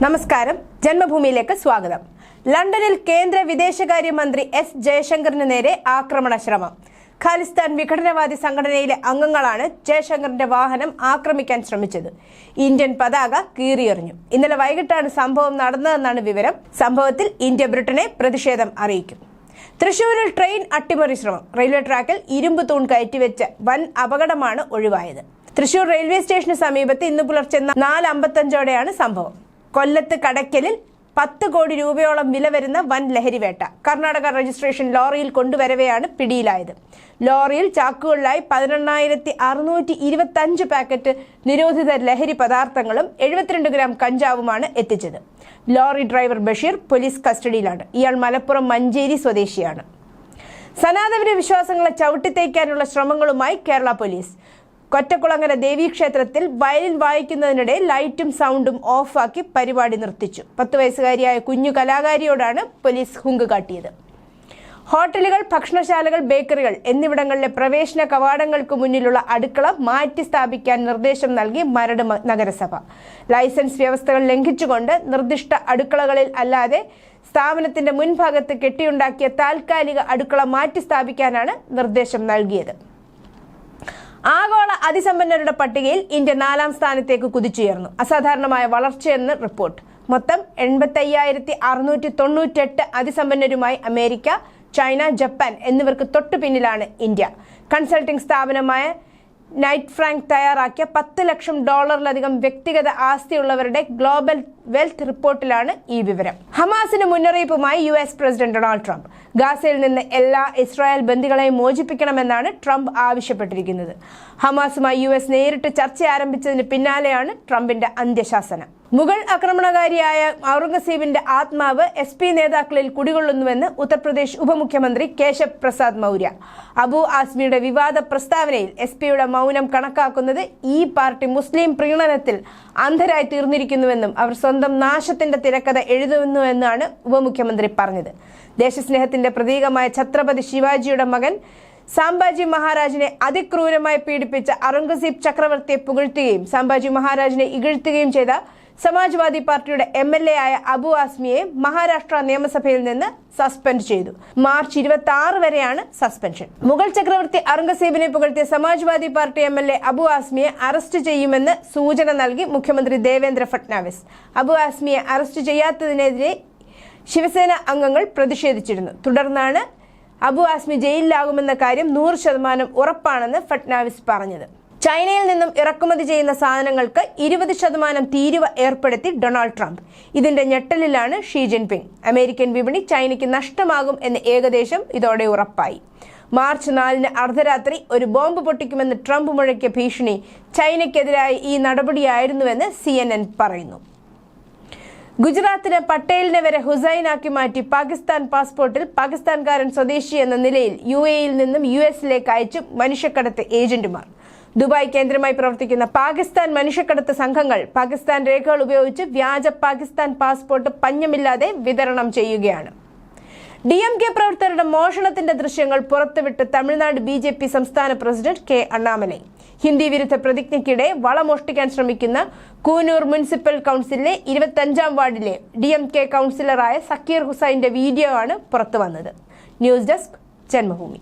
നമസ്കാരം. ജന്മഭൂമിയിലേക്ക് സ്വാഗതം. ലണ്ടനിൽ കേന്ദ്ര വിദേശകാര്യമന്ത്രി എസ് ജയശങ്കറിന് നേരെ ആക്രമണ ശ്രമം ഖാലിസ്ഥാൻ വിഘടനവാദി സംഘടനയിലെ അംഗങ്ങളാണ് ജയശങ്കറിന്റെ വാഹനം ആക്രമിക്കാൻ ശ്രമിച്ചത്. ഇന്ത്യൻ പതാക കീറിയെറിഞ്ഞു. ഇന്നലെ വൈകിട്ടാണ് സംഭവം നടന്നതെന്നാണ് വിവരം. സംഭവത്തിൽ ഇന്ത്യ ബ്രിട്ടനെ പ്രതിഷേധം അറിയിക്കും. തൃശൂരിൽ ട്രെയിൻ അട്ടിമറി ശ്രമം. റെയിൽവേ ട്രാക്കിൽ ഇരുമ്പ് തൂൺ കയറ്റിവെച്ച വൻ അപകടമാണ് ഒഴിവായത്. തൃശൂർ റെയിൽവേ സ്റ്റേഷന് സമീപത്ത് ഇന്ന് പുലർച്ചെ നാല് അമ്പത്തഞ്ചോടെയാണ് സംഭവം. കൊല്ലത്ത് കടയ്ക്കലിൽ പത്ത് കോടി രൂപയോളം വില വരുന്ന വൻ ലഹരിവേട്ട കർണാടക രജിസ്ട്രേഷൻ ലോറിയിൽ കൊണ്ടുവരവെയാണ് പിടിയിലായത്. ലോറിയിൽ ചാക്കുകളിലായി പതിനെണ്ണായിരത്തി അറുന്നൂറ്റി ഇരുപത്തഞ്ച് പാക്കറ്റ് നിരോധിത ലഹരി പദാർത്ഥങ്ങളും എഴുപത്തിരണ്ട് ഗ്രാം കഞ്ചാവുമാണ് എത്തിച്ചത്. ലോറി ഡ്രൈവർ ബഷീർ പോലീസ് കസ്റ്റഡിയിലാണ്. ഇയാൾ മലപ്പുറം മഞ്ചേരി സ്വദേശിയാണ്. സനാതന വിശ്വാസങ്ങളെ ചവിട്ടിത്തേക്കാനുള്ള ശ്രമങ്ങളുമായി കേരള പോലീസ്. കൊറ്റക്കുളങ്ങര ദേവീക്ഷേത്രത്തിൽ വയലിൻ വായിക്കുന്നതിനിടെ ലൈറ്റും സൗണ്ടും ഓഫാക്കി പരിപാടി നിർത്തിച്ചു. പത്ത് വയസ്സുകാരിയായ കുഞ്ഞു കലാകാരിയോടാണ് പോലീസ് ഹുങ്ക് കാട്ടിയത്. ഹോട്ടലുകൾ ഭക്ഷണശാലകൾ ബേക്കറികൾ എന്നിവിടങ്ങളിലെ പ്രവേശന കവാടങ്ങൾക്ക് മുന്നിലുള്ള അടുക്കള മാറ്റി സ്ഥാപിക്കാൻ നിർദ്ദേശം നൽകി മരട് നഗരസഭ. ലൈസൻസ് വ്യവസ്ഥകൾ ലംഘിച്ചുകൊണ്ട് നിർദ്ദിഷ്ട അടുക്കളകളിൽ അല്ലാതെ സ്ഥാപനത്തിന്റെ മുൻഭാഗത്ത് കെട്ടിയുണ്ടാക്കിയ താൽക്കാലിക അടുക്കള മാറ്റി സ്ഥാപിക്കാനാണ് നിർദ്ദേശം നൽകിയത്. ആഗോള അതിസമ്പന്നരുടെ പട്ടികയിൽ ഇന്ത്യ നാലാം സ്ഥാനത്തേക്ക് കുതിച്ചുയർന്നു. അസാധാരണമായ വളർച്ചയെന്ന് റിപ്പോർട്ട്. മൊത്തം എൺപത്തയ്യായിരത്തി അറുന്നൂറ്റി തൊണ്ണൂറ്റെട്ട് അതിസമ്പന്നരുമായി അമേരിക്ക ചൈന ജപ്പാൻ എന്നിവർക്ക് തൊട്ടു പിന്നിലാണ് ഇന്ത്യ. കൺസൾട്ടിംഗ് സ്ഥാപനമായ നൈറ്റ് ഫ്രാങ്ക് തയ്യാറാക്കിയ പത്ത് ലക്ഷം ഡോളറിലധികം വ്യക്തിഗത ആസ്തിയുള്ളവരുടെ ഗ്ലോബൽ വെൽത്ത് റിപ്പോർട്ടിലാണ് ഈ വിവരം. ഹമാസിന് മുന്നറിയിപ്പുമായി U S president Donald Trump. ഗാസയിൽ നിന്ന് എല്ലാ ഇസ്രായേൽ ബന്ദികളെയും മോചിപ്പിക്കണമെന്നാണ് ട്രംപ് ആവശ്യപ്പെട്ടിരിക്കുന്നത്. ഹമാസുമായി യു നേരിട്ട് ചർച്ച ആരംഭിച്ചതിന് പിന്നാലെയാണ് ട്രംപിന്റെ അന്ത്യശാസനം. മുഗൾ ആക്രമണകാരിയായ ഔറംഗസീബിന്റെ ആത്മാവ് എസ് പി നേതാക്കളിൽ കുടികൊള്ളുന്നുവെന്ന് ഉത്തർപ്രദേശ് ഉപമുഖ്യമന്ത്രി കേശവ് പ്രസാദ് മൗര്യ. അബു ആസ്മിയുടെ വിവാദ പ്രസ്താവനയിൽ എസ് പിയുടെ മൗനം കണക്കാക്കുന്നത് ഈ പാർട്ടി മുസ്ലിം പ്രീണനത്തിൽ അന്ധരായി തീർന്നിരിക്കുന്നുവെന്നും അവർ സ്വന്തം നാശത്തിന്റെ തിരക്കഥ എഴുതുന്നുവെന്നാണ് ഉപമുഖ്യമന്ത്രി പറഞ്ഞത്. ദേശസ്നേഹത്തിന്റെ പ്രതീകമായ ഛത്രപതി ശിവാജിയുടെ മകൻ സാംബാജി മഹാരാജിനെ അതിക്രൂരമായി പീഡിപ്പിച്ച ഔറംഗസീബ് ചക്രവർത്തിയെ പുകഴ്ത്തുകയും സാംബാജി മഹാരാജിനെ ഇകഴ്ത്തുകയും ചെയ്ത സമാജ്വാദി പാർട്ടിയുടെ എം എൽ എ ആയ അബു ആസ്മിയെ മഹാരാഷ്ട്ര നിയമസഭയിൽ നിന്ന് സസ്പെൻഡ് ചെയ്തു. മാർച്ച് ഇരുപത്തി ആറ് വരെയാണ് സസ്പെൻഷൻ. മുഗൾ ചക്രവർത്തി അറംഗസേബിനെ പുകഴ്ത്തിയ Samajwadi party M L A Abu ആസ്മിയെ അറസ്റ്റ് ചെയ്യുമെന്ന് സൂചന നൽകി മുഖ്യമന്ത്രി ദേവേന്ദ്ര ഫട്നാവിസ്. അബു ആസ്മിയെ അറസ്റ്റ് ചെയ്യാത്തതിനെതിരെ ശിവസേന അംഗങ്ങൾ പ്രതിഷേധിച്ചിരുന്നു. തുടർന്നാണ് അബു ആസ്മി ജയിലിലാകുമെന്ന കാര്യം നൂറ് ശതമാനം ഉറപ്പാണെന്ന് ഫട്നാവിസ് പറഞ്ഞത്. ചൈനയിൽ നിന്നും ഇറക്കുമതി ചെയ്യുന്ന സാധനങ്ങൾക്ക് ഇരുപത് ശതമാനം തീരുവ ഏർപ്പെടുത്തി ഡൊണാൾഡ് ട്രംപ്. ഇതിന്റെ ഞെട്ടലിലാണ് ഷീ ജിൻപിങ്. അമേരിക്കൻ വിപണി ചൈനയ്ക്ക് നഷ്ടമാകും എന്ന് ഏകദേശം ഇതോടെ ഉറപ്പായി. മാർച്ച് നാലിന് അർദ്ധരാത്രി ഒരു ബോംബ് പൊട്ടിക്കുമെന്ന് ട്രംപ് മുഴക്കിയ ഭീഷണി ചൈനയ്ക്കെതിരായ ഈ നടപടിയായിരുന്നുവെന്ന് സി പറയുന്നു. ഗുജറാത്തിന് പട്ടേലിനെ വരെ ഹുസൈനാക്കി മാറ്റി പാകിസ്ഥാൻ പാസ്പോർട്ടിൽ പാകിസ്ഥാൻകാരൻ സ്വദേശി എന്ന നിലയിൽ യു എയിൽ നിന്നും യു എസിലേക്ക് അയച്ചു മനുഷ്യക്കടത്ത് ഏജന്റുമാർ. ദുബായ് കേന്ദ്രമായി പ്രവർത്തിക്കുന്ന പാകിസ്ഥാൻ മനുഷ്യക്കടത്ത് സംഘങ്ങൾ പാകിസ്ഥാൻ രേഖകൾ ഉപയോഗിച്ച് വ്യാജ പാകിസ്ഥാൻ പാസ്പോർട്ട് പഞ്ഞമില്ലാതെ വിതരണം ചെയ്യുകയാണ്. ഡി എം കെ പ്രവർത്തകരുടെ മോഷണത്തിന്റെ ദൃശ്യങ്ങൾ പുറത്തുവിട്ട് തമിഴ്നാട് ബി ജെ പി സംസ്ഥാന പ്രസിഡന്റ് കെ അണ്ണാമലൈ. ഹിന്ദി വിരുദ്ധ പ്രതിജ്ഞയ്ക്കിടെ വളമോഷ്ടിക്കാൻ ശ്രമിക്കുന്ന കൂനൂർ മുനിസിപ്പൽ കൗൺസിലിലെ ഇരുപത്തഞ്ചാം വാർഡിലെ ഡി എം കെ കൗൺസിലറായ സക്കീർ ഹുസൈന്റെ വീഡിയോ ആണ് പുറത്തുവന്നത്. News desk Janmabhumi.